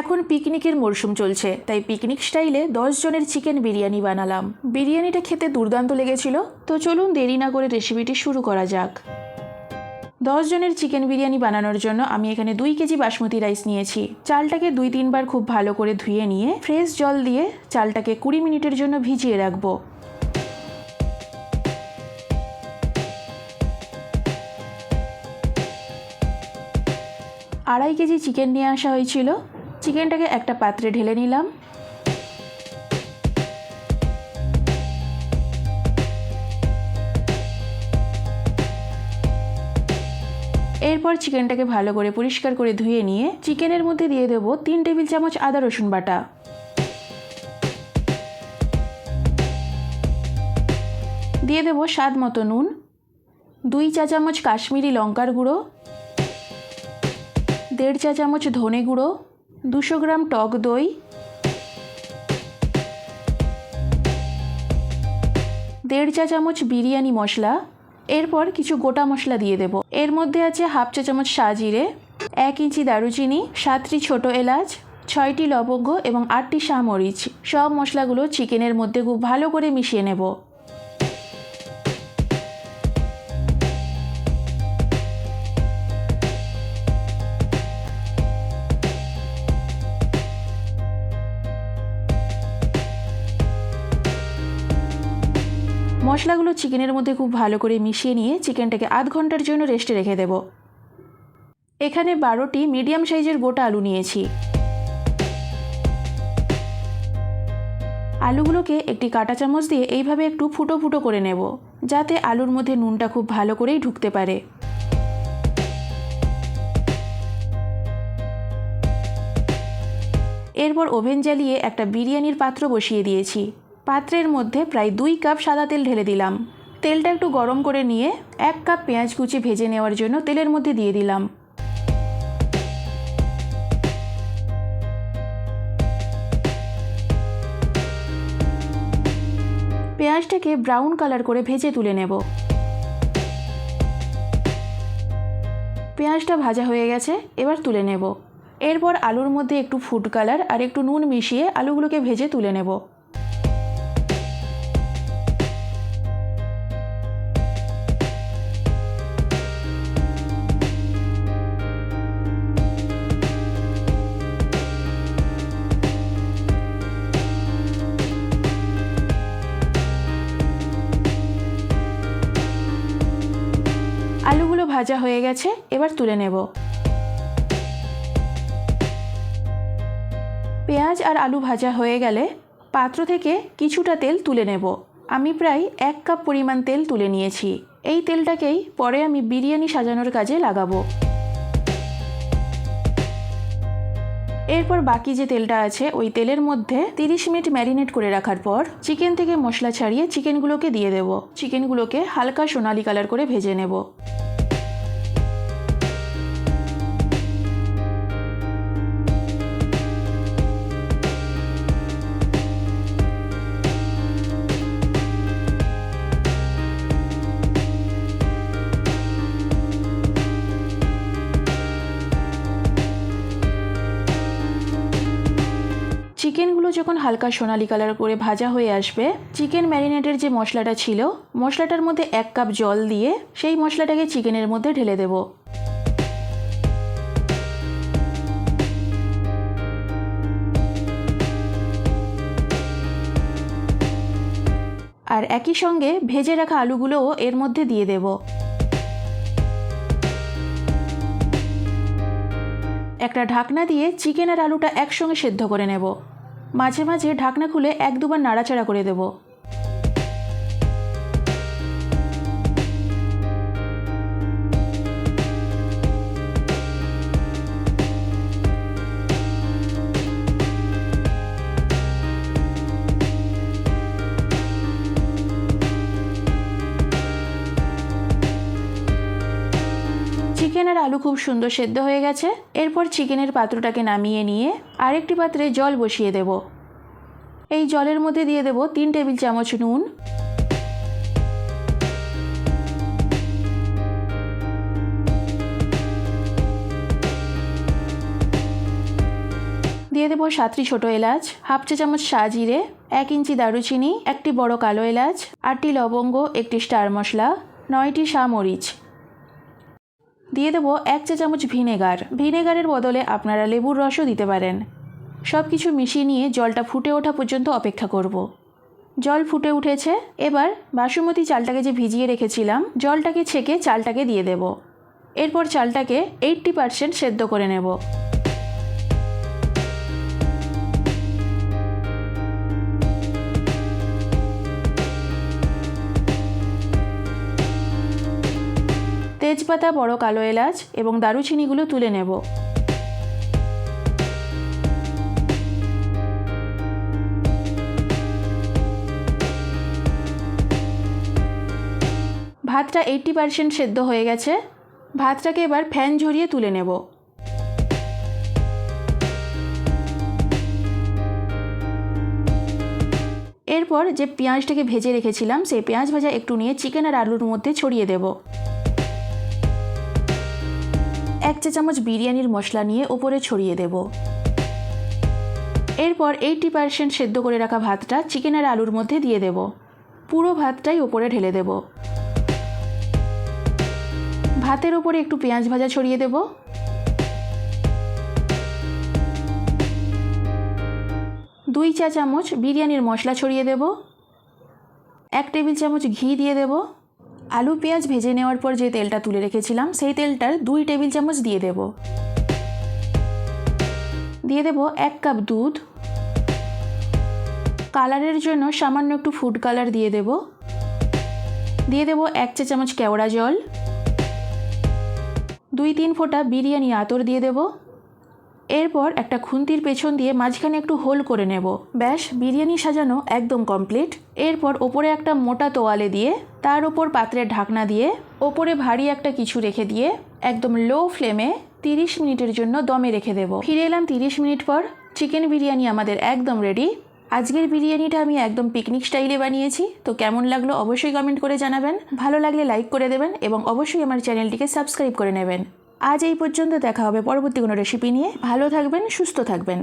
এখন পিকনিকের মরশুম চলছে, তাই পিকনিক স্টাইলে দশ জনের চিকেন বিরিয়ানি বানালাম। বিরিয়ানিটা খেতে দুর্দান্ত লেগেছিল, তো চলুন দেরি না করে রেসিপিটি শুরু করা যাক। দশ জনের চিকেন বিরিয়ানি বানানোর জন্য আমি এখানে দুই কেজি বাসমতি রাইস নিয়েছি। চালটাকে দুই তিনবার খুব ভালো করে ধুয়ে নিয়ে ফ্রেশ জল দিয়ে চালটাকে কুড়ি মিনিটের জন্য ভিজিয়ে রাখব। আড়াই কেজি চিকেন নিয়ে আসা হয়েছিল চিকেনটাকে একটা পাত্রে ঢেলে নিলাম। এরপর চিকেনটাকে ভালো করে পরিষ্কার করে ধুয়ে নিয়ে চিকেনের মধ্যে দিয়ে দেবো তিন টেবিল চামচ আদা রসুন বাটা। দিয়ে দেবো স্বাদ মতো নুন, দুই চা চামচ কাশ্মীরি লঙ্কার গুঁড়ো, দেড় চা চামচ ধনে গুঁড়ো দুশো গ্রাম টক দই, দেড় চা চামচ বিরিয়ানি মশলা, এরপর কিছু গোটা মশলা দিয়ে দেব। এর মধ্যে আছে হাফ চা চামচ সাজিরে এক ইঞ্চি দারুচিনি, সাতটি ছোট এলাচ, ছয়টি লবঙ্গ এবং আটটি শামরিচ সব মশলাগুলো চিকেনের মধ্যে খুব ভালো করে মিশিয়ে নেব। মশলাগুলো চিকেনের মধ্যে খুব ভালো করে মিশিয়ে নিয়ে চিকেনটাকে আধ ঘণ্টার জন্য রেস্টে রেখে দেব। এখানে বারোটি মিডিয়াম সাইজের গোটা আলু নিয়েছি। আলুগুলোকে একটি কাঁটা চামচ দিয়ে এইভাবে একটু ফুটো ফুটো করে নেব, যাতে আলুর মধ্যে নুনটা খুব ভালো করেই ঢুকতে পারে। এরপর ওভেন জ্বালিয়ে একটা বিরিয়ানির পাত্র বসিয়ে দিয়েছি। পাত্রের মধ্যে প্রায় দুই কাপ সাদা তেল ঢেলে দিলাম। তেলটা একটু গরম করে নিয়ে এক কাপ পেঁয়াজ কুচি ভেজে নেওয়ার জন্য তেলের মধ্যে দিয়ে দিলাম। পেঁয়াজটাকে ব্রাউন কালার করে ভেজে তুলে নেব। পেঁয়াজটা ভাজা হয়ে গেছে, এবার তুলে নেব। এরপর আলুর মধ্যে একটু ফুড কালার আর একটু নুন মিশিয়ে আলুগুলোকে ভেজে তুলে নেব। ভাজা হয়ে গেছে, এবার তুলে নেব। পেঁয়াজ আর আলু ভাজা হয়ে গেলে পাত্র থেকে কিছুটা তেল তুলে নেব। আমি প্রায় এক কাপ পরিমাণ তেল তুলে নিয়েছি। এই তেলটাকেই পরে আমি বিরিয়ানি সাজানোর কাজে লাগাবো। এরপর বাকি যে তেলটা আছে, ওই তেলের মধ্যে 30 মিনিট ম্যারিনেট করে রাখার পর চিকেন থেকে মশলা ছাড়িয়ে চিকেনগুলোকে দিয়ে দেব। চিকেনগুলোকে হালকা সোনালি কালার করে ভেজে নেব। চিকেনগুলো যখন হালকা সোনালি কালার করে ভাজা হয়ে আসবে, চিকেন ম্যারিনেটের যে মশলাটা ছিল, মশলাটার মধ্যে এক কাপ জল দিয়ে সেই মশলাটাকে চিকেনের মধ্যে ঢেলে দেব। আর একই সঙ্গে ভেজে রাখা আলুগুলোও এর মধ্যে দিয়ে দেব। একটা ঢাকনা দিয়ে চিকেন আর আলুটা একসঙ্গে সেদ্ধ করে নেব। মাঝে মাঝে ঢাকনা খুলে এক দুবার নাড়াচাড়া করে দেব। আলু খুব সুন্দর সেদ্ধ হয়ে গেছে। এরপর চিকেনের পাত্রটাকে নামিয়ে নিয়ে আরেকটি পাত্রে জল বসিয়ে দেব। এই জলের মধ্যে দিয়ে দেব তিন টেবিল চামচ নুন। দিয়ে দেবো সাতটি ছোটো এলাচ, হাফ চা চামচ জিরে, এক ইঞ্চি দারুচিনি, একটি বড় কালো এলাচ, আটটি লবঙ্গ, একটি স্টার মশলা, নয়টি মরিচ দিয়ে দেবো এক চা চামচ ভিনেগার। ভিনেগারের বদলে আপনারা লেবুর রসও দিতে পারেন। সব কিছু মিশিয়ে নিয়ে জলটা ফুটে ওঠা পর্যন্ত অপেক্ষা করব। জল ফুটে উঠেছে, এবার বাসুমতি চালটাকে যে ভিজিয়ে রেখেছিলাম, জলটাকে ছেঁকে চালটাকে দিয়ে দেব। এরপর চালটাকে এইট্টি পারসেন্ট সেদ্ধ করে নেব। তেজপাতা, বড় কালো এলাচ এবং দারুচিনিগুলো তুলে নেব। ভাতটা এইট্টি পারসেন্ট সেদ্ধ হয়ে গেছে। ভাতটাকে এবার ফ্যান ঝরিয়ে তুলে নেব। এরপর যে পেঁয়াজটাকে ভেজে রেখেছিলাম, সেই পেঁয়াজ ভাজা একটু নিয়ে চিকেন আর আলুর মধ্যে ছড়িয়ে দেব। এক চা চামচ বিরিয়ানির মশলা নিয়ে ওপরে ছড়িয়ে দেব। এরপর এইটটি পার্সেন্ট সেদ্ধ করে রাখা ভাতটা চিকেন আর আলুর মধ্যে দিয়ে দেব। পুরো ভাতটাই ওপরে ঢেলে দেব। ভাতের ওপরে একটু পেঁয়াজ ভাজা ছড়িয়ে দেব। দুই চা চামচ বিরিয়ানির মশলা ছড়িয়ে দেব। এক টেবিল চামচ ঘি দিয়ে দেব। আলু, পেঁয়াজ ভেজে নেওয়ার পর যে তেলটা তুলে রেখেছিলাম, সেই তেলটার দুই টেবিল চামচ দিয়ে দেব। দিয়ে দেব এক কাপ দুধ। কালারের জন্য সামান্য একটু ফুড কালার দিয়ে দেব। দিয়ে দেব এক চা চামচ কেওড়া জল। দুই, তিন ফোঁটা বিরিয়ানি আতর দিয়ে দেব। এরপর একটা খুন্তির পেছন দিয়ে মাঝখানে একটু হোল করে নেব। ব্যাস, বিরিয়ানি সাজানো একদম কমপ্লিট। এরপর ওপরে একটা মোটা তোয়ালে দিয়ে, তার ওপর পাত্রের ঢাকনা দিয়ে, ওপরে ভারী একটা কিছু রেখে দিয়ে, একদম লো ফ্লেমে তিরিশ মিনিটের জন্য দমে রেখে দেব। ফিরে এলাম তিরিশ মিনিট পর চিকেন বিরিয়ানি আমাদের একদম রেডি আজকের বিরিয়ানিটা আমি একদম পিকনিক স্টাইলে বানিয়েছি, তো কেমন লাগল অবশ্যই কমেন্ট করে জানাবেন। ভালো লাগলে লাইক করে দেবেন এবং অবশ্যই আমার চ্যানেলটিকে সাবস্ক্রাইব করে নেবেন। আজ এই পর্যন্ত দেখা হবে। পরবর্তী কোনো রেসিপি নিয়ে। ভালো থাকবেন সুস্থ থাকবেন।